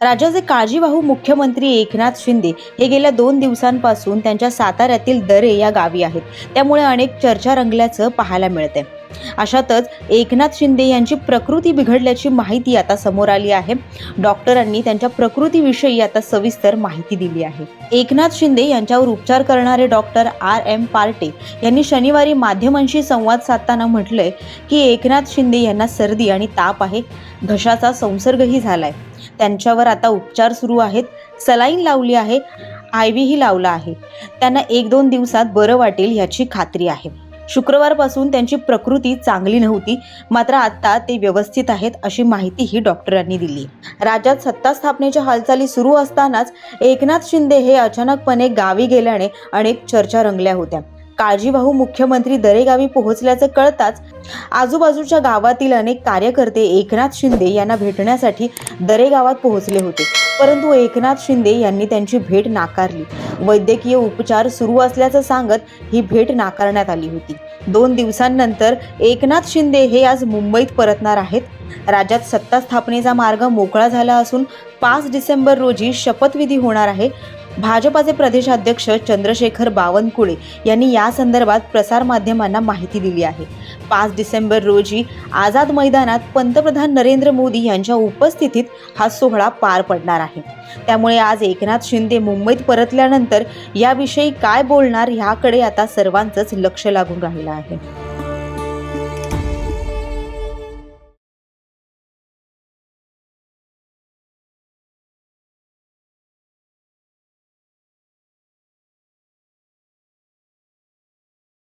राज्याचे काळजीवाहू मुख्यमंत्री एकनाथ शिंदे हे गेल्या दोन दिवसांपासून त्यांच्या साताऱ्यातील दरे या गावी आहेत. त्यामुळे अनेक चर्चा रंगल्याचं पाहायला मिळते अशातच एकनाथ शिंदे यांची प्रकृती बिघडल्याची माहिती आता समोर आली आहे. डॉक्टरांनी त्यांच्या प्रकृतीविषयी आता सविस्तर माहिती दिली आहे. एकनाथ शिंदे यांच्यावर उपचार करणारे डॉक्टर आर एम पार्टे यांनी शनिवारी माध्यमांशी संवाद साधताना म्हटलंय की एकनाथ शिंदे यांना सर्दी आणि ताप आहे. घशाचा संसर्गही झालाय. त्यांच्यावर आता उपचार सुरू आहेत. सलाईन लावली आहे. आय व्हीही लावला आहे. त्यांना एक दोन दिवसात बरं वाटेल ह्याची खात्री आहे. शुक्रवारपासून त्यांची प्रकृती चांगली नव्हती. मात्र आता ते व्यवस्थित आहेत अशी माहितीही डॉक्टरांनी दिली. राज्यात सत्ता स्थापनेच्या हालचाली सुरू असतानाच एकनाथ शिंदे हे अचानकपणे गावी गेल्याने अनेक चर्चा रंगल्या होत्या. काळजीवाहू मुख्यमंत्री दरेगावी पोहोचल्याचं कळताच आजूबाजूच्या गावातील अनेक कार्यकर्ते एकनाथ शिंदे यांना भेटण्यासाठी दरेगावात पोहोचले होते. परंतु एकनाथ शिंदे यांनी त्यांची भेट नाकारली. वैद्यकीय उपचार सुरू असल्याचं सांगत ही भेट नाकारण्यात आली होती. दोन दिवसांनंतर एकनाथ शिंदे हे आज मुंबईत परतणार आहेत. राज्यात सत्ता स्थापनेचा मार्ग मोकळा झाला असून पाच डिसेंबर रोजी शपथविधी होणार आहे. भाजपाचे प्रदेशाध्यक्ष चंद्रशेखर बावनकुळे यांनी या संदर्भात प्रसारमाध्यमांना माहिती दिली आहे. पाच डिसेंबर रोजी आझाद मैदानात पंतप्रधान नरेंद्र मोदी यांच्या उपस्थितीत हा सोहळा पार पडणार आहे. त्यामुळे आज एकनाथ शिंदे मुंबईत परतल्यानंतर याविषयी काय बोलणार ह्याकडे आता सर्वांचंच लक्ष लागून राहिलं आहे.